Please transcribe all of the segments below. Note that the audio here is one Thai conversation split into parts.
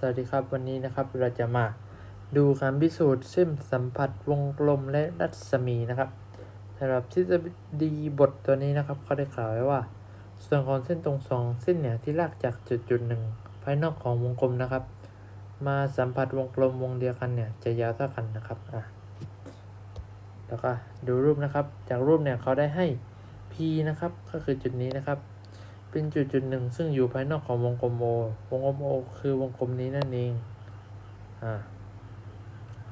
สวัสดีครับวันนี้นะครับเราจะมาดูการพิสูจน์เส้นสัมผัสวงกลมและรัศมีนะครับสำหรับทฤษฎีบทตัวนี้นะครับเขาได้กล่าวไว้ว่า ส่วนของเส้นตรงสองเส้นเนี่ยที่ลากจากจุดจุดหนึ่งภายนอกของวงกลมนะครับ มาสัมผัสวงกลมวงเดียวกันเนี่ยจะยาวเท่ากันนะครับอะแล้วก็ดูรูปนะครับ จากรูปเนี่ยเขาได้ให้ P นะครับก็คือจุดนี้นะครับ เป็นจุดจุดหนึ่งซึ่งอยู่ภายนอกของวงกลม O วงกลม O คือวงกลมนี้นั่นเองอ่า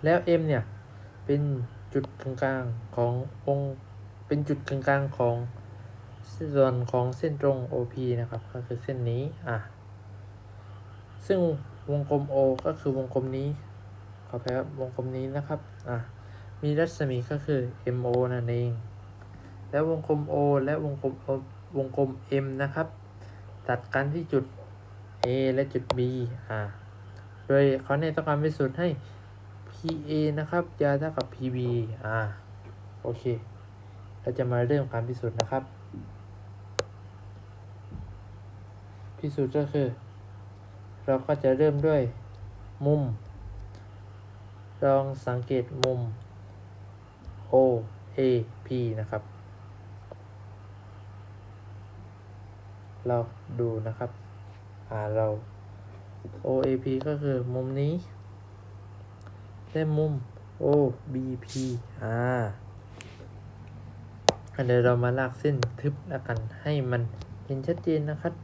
แล้ว M เนี่ยเป็นจุดกลางกลางๆของวงเป็นจุดกลางๆของส่วนของเส้นตรง OP นะครับก็คือเส้นนี้อะซึ่งวงกลม O ก็คือวงกลมนี้ขอแพ้ครับวงกลมนี้นะครับอะมีรัศมีก็คือ MO นั่นเอง แล้ววงกลม O และวงกลม O วงกลม M นะครับ ตัดกันที่จุด A และจุด B อ่า โดยเขาเนี่ยต้องการพิสูจน์ให้ PA นะครับยาวเท่ากับ PB อ่า โอเค เราจะมาเริ่มการพิสูจน์นะครับ พิสูจน์ก็คือ เราก็จะเริ่มด้วยมุม ลองสังเกตมุม O A P นะครับ เราดูนะครับ อ่าเรา OAP ก็คือมุมนี้และมุม OBP อ่าเดี๋ยวเรามาลากเส้นทึบแล้วกันให้มันเห็นชัดเจนนะครับ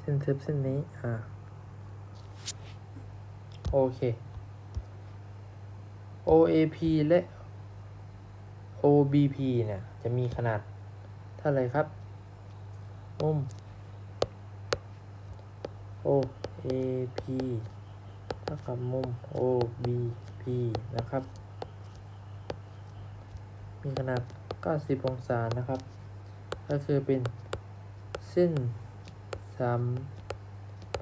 เส้นทึบเส้นนี้ อ่า โอเค OAP และ OBP เนี่ย จะมีขนาดเท่าไรครับมุม OAP เท่ากับมุม OBP นะครับ มีขนาด 90 องศานะครับ ก็คือเป็นเส้นสัม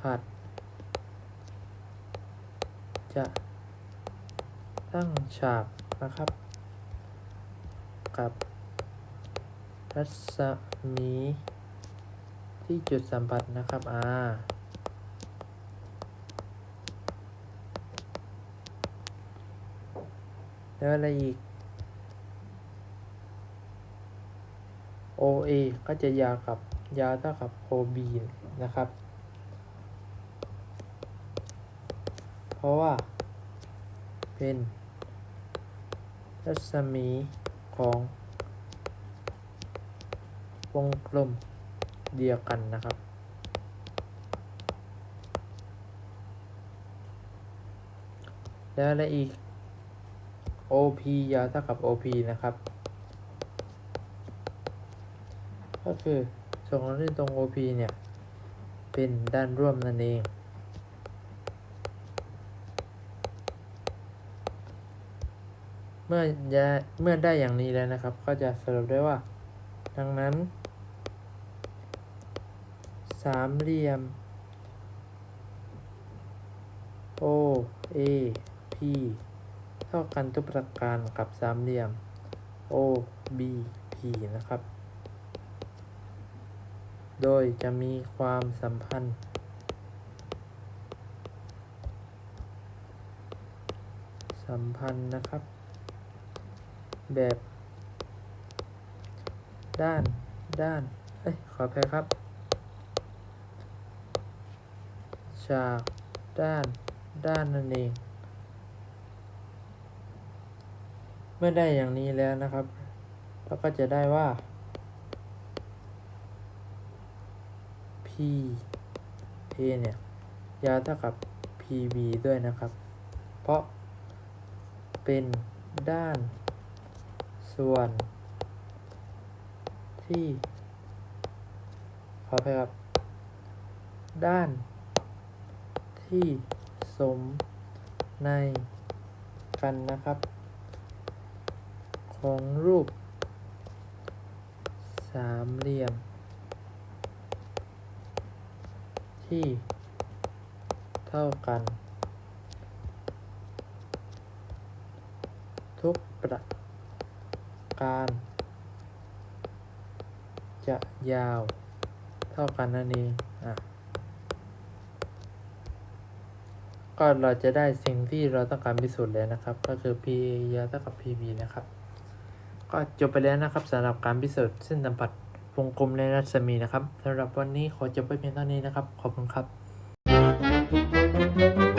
ผัส จะตั้งฉากนะครับ กับรัศมีที่จุดสัมผัสนะครับอ่าแล้วอะไรอีก OA ก็จะยาวกับยาวเท่ากับ OB นะครับ เพราะว่าเป็นรัศมี ของวงกลมเดียวกันนะครับ แล้วอะไรอีก OP ยาวเท่ากับ OP นะครับ ก็คือส่วนของเส้นตรง OP เนี่ย เป็นด้านร่วมนั่นเอง เมื่อจะเมื่อได้อย่างนี้แล้วนะครับ ก็จะสรุปได้ว่า ดังนั้น สามเหลี่ยม O A P เท่ากันทุกประการกับสามเหลี่ยม O B P นะครับ โดยจะมีความสัมพันธ์ สัมพันธ์นะครับ แบบ ด้าน ด้าน เอ้ย ขออภัยครับจาก ด้าน ด้านนั่นเอง เมื่อได้อย่างนี้แล้วนะครับ เราก็จะได้ว่า P A เนี่ย ยาวเท่ากับ PB ด้วยนะครับ เพราะเป็นด้าน ส่วนที่ขออภัยครับ ด้านที่สมในกันนะครับ ของรูป สามเหลี่ยม ที่เท่ากัน ทุกประ การ จะยาวเท่ากันนั่นเองอะก็เราจะได้สิ่งที่เราต้องการพิสูจน์แล้วนะครับ ก็คือ p ยาวเท่ากับ pb นะครับ ก็จบไปแล้วนะครับสำหรับการพิสูจน์เส้นสัมผัสวงกลมและรัศมีนะครับสำหรับวันนี้ขอจบไปเพียงเท่านี้นะครับ ขอบคุณครับ